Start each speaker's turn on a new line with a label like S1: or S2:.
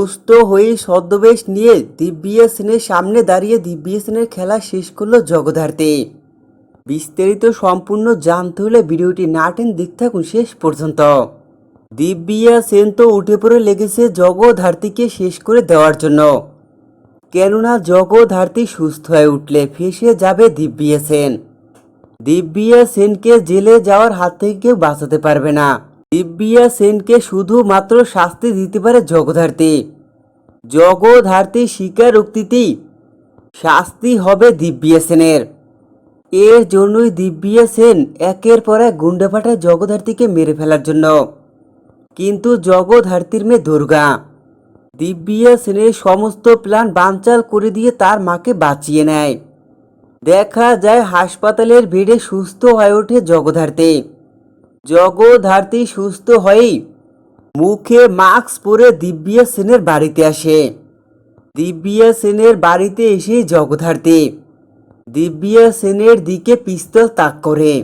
S1: সুস্থ হয়ে ছদ্মবেশ নিয়ে দিব্যিয়া সেনের সামনে দাঁড়িয়ে দিব্যিয়া সেনের খেলা শেষ করল জগধার্তে বিস্তারিত সম্পূর্ণ জানতে হলে ভিডিওটি না টেন দিক থাকুন শেষ পর্যন্ত। দিব্যিয়া সেন তো উঠে পড়ে লেগেছে জগধার্তীকে শেষ করে দেওয়ার জন্য। কেননা জগধার্তী সুস্থ হয়ে উঠলে ফেসে যাবে দিব্যিয়া সেন। দিব্যিয়া সেনকে জেলে যাওয়ার হাত থেকে কেউ বাঁচাতে পারবে না। দিব্যিয়া সেনকে শুধুমাত্র শাস্তি দিতে পারে জগধার্তী জগধার্তী স্বীকারোক্তিতেই শাস্তি হবে দিব্যিয়া সেনের। এর জন্যই দিব্যিয়া সেন একের পর এক গুন্ডা পাঠায় জগধার্তীকে মেরে ফেলার জন্য। কিন্তু জগধার্তীর মেয়ে দুর্গা দিব্যিয়া সেনের সমস্ত প্ল্যান বানচাল করে দিয়ে তার মাকে বাঁচিয়ে নেয়। দেখা যায় হাসপাতালের ভিড়ে সুস্থ হয়ে ওঠে জগধার্তী জগধার্তী সুস্থ হয়েই মুখে মাস্ক পরে দিব্যা সেনের বাড়িতে আসে। দিব্যা সেনের বাড়িতে এসে জগধার্তী দিব্যা সেনের দিকে পিস্তল তাক করে।